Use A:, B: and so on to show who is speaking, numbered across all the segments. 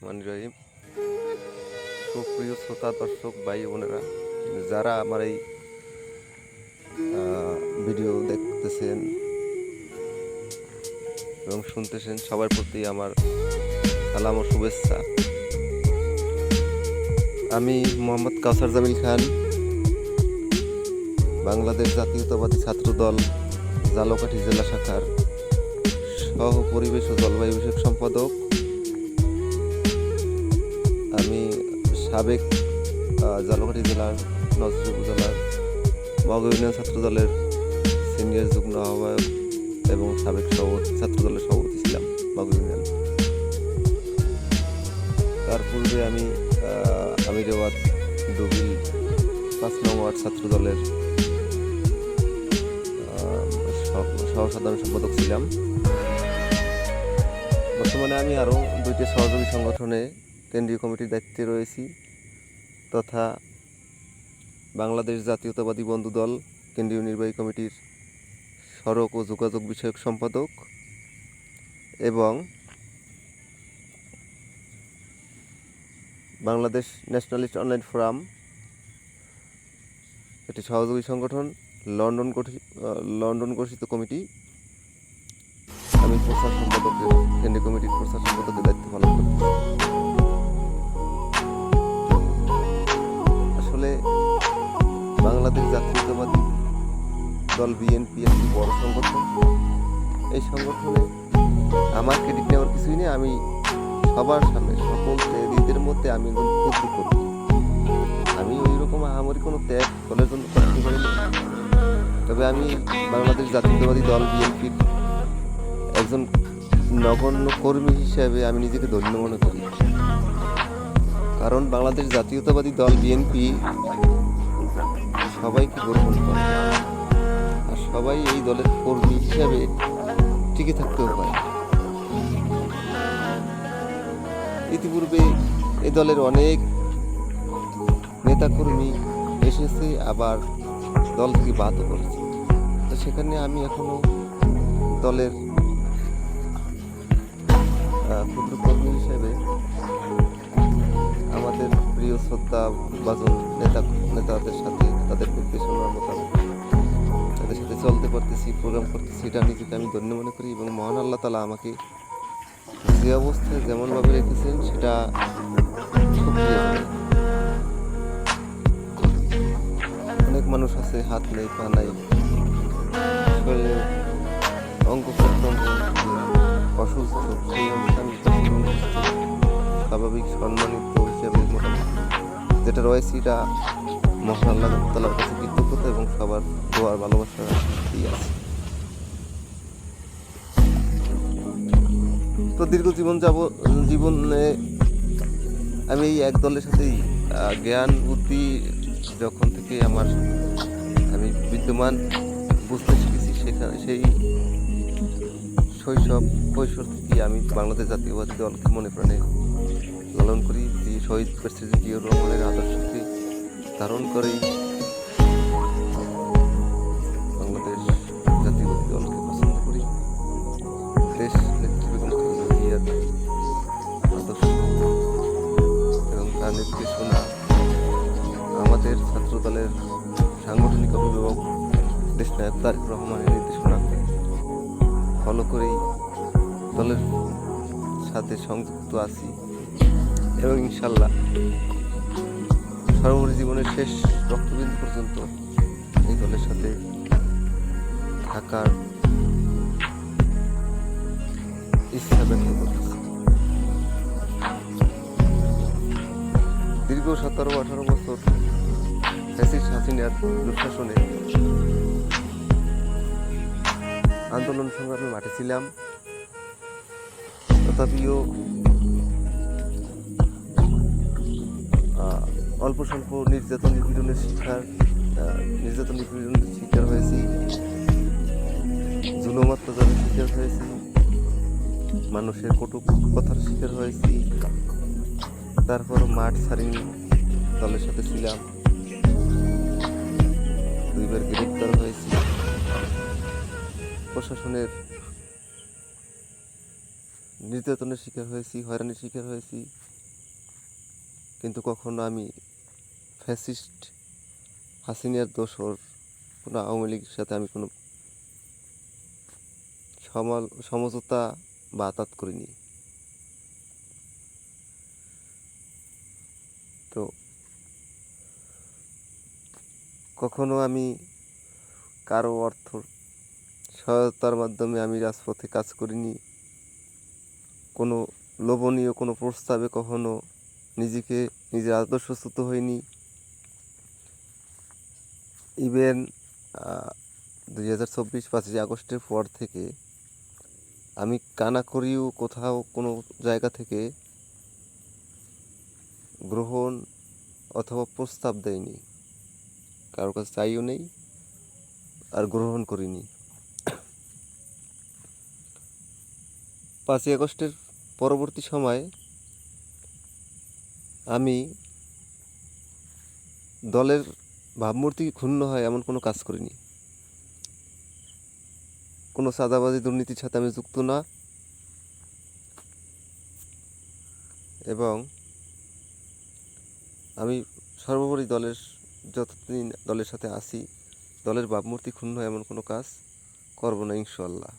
A: রহমান রহিম। সুপ্রিয় শ্রোতা, দর্শক, ভাই, বোনেরা, যারা আমার এই ভিডিও দেখতেছেন এবং শুনতেছেন, সবার প্রতি আমার সালাম ও শুভেচ্ছা। আমি মোহাম্মদ কাউসার জামিল খান, বাংলাদেশ জাতীয়তাবাদী ছাত্র দল জালকাঠি জেলা শাখার সহ পরিবেশ ও জলবায়ু বিষয়ক সম্পাদক। আমি সাবেক জালকাঠি জেলার নজরুল উপজেলার মগ ইউনিয়ন ছাত্র দলের সিনিয়র যুগ্ম আহ্বায়ক এবং সাবেক সভাপতি ছাত্র দলের সভাপতি ছিলাম মগ ইউনিয়ন তার পূর্বে আমি আমিরাবাদ ডুবিল পাঁচ নং ওয়ার্ড ছাত্র সহসাধারণ সম্পাদক ছিলাম। বর্তমানে আমি আরও দুইটি সহযোগী সংগঠনে কেন্দ্রীয় কমিটির দায়িত্বে রয়েছি তথা বাংলাদেশ জাতীয়তাবাদী বন্ধু দল, কেন্দ্রীয় নির্বাহী কমিটির সড়ক ও যোগাযোগ বিষয়ক সম্পাদক এবং বাংলাদেশ ন্যাশনালিস্ট অনলাইন ফোরাম, একটি সহযোগী সংগঠন, লন্ডন লন্ডন গঠিত কমিটি, আমি প্রচার সম্পাদকের, কেন্দ্রীয় কমিটির প্রচার সম্পাদকের দায়িত্ব পালন করি আসলে বাংলাদেশ জাতীয়তাবাদী দল বিএনপি একটি বড় সংগঠন। এই সংগঠনে আমার ক্রেডিট নেওয়ার কিছুই নেই। আমি সবার সামনে সকল ত্যাগীদের মধ্যে আমি একজন ক্ষুদ্র করি আমি ওই রকম আহামরি কোনো ত্যাগ দলের জন্য করতে পারিনি তবে আমি বাংলাদেশ জাতীয়তাবাদী দল বিএনপির একজন নগণ্য কর্মী হিসেবে আমি নিজেকে ধন্য মনে করি। কারণ বাংলাদেশ জাতীয়তাবাদী দল বিএনপি সবাইকে গ্রহণ করে। আর সবাই এই দলের কর্মী হিসাবে টিকে থাকতেও পারে। ইতিপূর্বে এই দলের অনেক নেতাকর্মী এসেছে, আবার দল থেকে বাদও করেছে। তো সেখানে আমি এখনও দলের ক্ষুদ্র কর্মী হিসেবে শ্রদ্ধা বাজন নেতা, নেতাদের সাথে, তাদের নির্দেশনার মোতাবেক তাদের সাথে চলতে পারতেছি প্রোগ্রাম করতেছি, এটা নিজেকে আমি ধন্য মনে করি এবং মহান আল্লাহ তালা আমাকে যে অবস্থায় যেমনভাবে রেখেছেন, সেটা অনেক মানুষ আছে, হাত নেই, পা নাই। শরীরে অঙ্গ প্রত্যঙ্গ, অসুস্থ, সেই স্বাভাবিক সম্মানিত হিসেবে মোটামুটি। যেটা রয়েছে এটা মহান আল্লাহ তালার কাছে কৃতজ্ঞতা এবং সবার দোয়ার ভালোবাসা দিয়ে আছে। তো দীর্ঘ জীবন যাব, জীবনে আমি এই এক দলের সাথেই জ্ঞান, বুদ্ধি যখন থেকে আমার আমি বিদ্যমান বুঝতে শিখেছি সেখানে সেই শৈশব কৈশোর থেকে আমি বাংলাদেশ জাতীয়বাদী দলকে মনে প্রাণে লালন করি? যে শহীদ প্রেসিডেন্ট জিয়াউর রহমানের আদর্শকে ধারণ করেই বাংলাদেশ জাতীয়বাদী দলকে পছন্দ করি। দেশ নেত্রী জিয়ার আদর্শ। এবং তার নির্দেশনা আমাদের ছাত্র দলের সাংগঠনিক অভিভাবক দেশনায়ক তারেক রহমানের নির্দেশনা। ফলো করেই দলের সাথে সংযুক্ত আছি এবং ইনশাল্লাহ সর্বোপরি জীবনের শেষ রক্তবিন্দু পর্যন্ত এই দলের সাথে থাকার ইচ্ছা ব্যক্ত করতেছি। দীর্ঘ সতেরো আঠারো বছর ফ্যাসিস্ট হাসিনার দুঃশাসনে আন্দোলন সংগ্রামে মাঠে ছিলাম। তথাপিও অল্প স্বল্প নির্যাতন নিপীড়নের শিকার নির্যাতন নিপীড়নের শিকার হয়েছি। জুলুম শিকার হয়েছি। মানুষের কটু কথার শিকার হয়েছি। তারপর মাঠ ছাড়িনি, দলের সাথে ছিলাম। দুইবার গ্রেপ্তার হয়েছি। প্রশাসনের নির্যাতনের শিকার হয়েছি, হয়রানির শিকার হয়েছি। কিন্তু কখনো আমি ফ্যাসিস্ট হাসিনার দোষর কোনো আওয়ামী লীগের সাথে আমি কোনো সমাল, সমঝোতা বা আতাত করিনি। তো কখনো আমি কারও অর্থ সহায়তার মাধ্যমে আমি রাজপথে কাজ করিনি। কোনো লোভনীয়, কোনো প্রস্তাবে কখনো নিজেকে, নিজের আদর্শচ্যুত হয়নি ইভেন দুই হাজার চব্বিশ পাঁচই আগস্টের পর থেকে আমি কানা করিও কোথাও কোনো জায়গা থেকে গ্রহণ অথবা প্রস্তাব দেয়নি কারোর কাছে চাইও নেই আর গ্রহণ করিনি। পাঁচই আগস্টের পরবর্তী সময়ে আমি দলের ভাবমূর্তি ক্ষুণ্ণ হয় এমন কোনো কাজ করিনি। কোনো সাদাবাজি দুর্নীতির সাথে আমি যুক্ত না। এবং আমি সর্বোপরি দলের যতদিন দলের সাথে আছি, দলের ভাবমূর্তি ক্ষুণ্ণ হয় এমন কোনো কাজ করব না ইনশাল্লাহ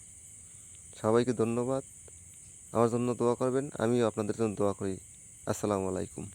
A: সবাইকে ধন্যবাদ। আমার জন্য দোয়া করবেন আমিও আপনাদের জন্য দোয়া করি। আসসালামু আলাইকুম।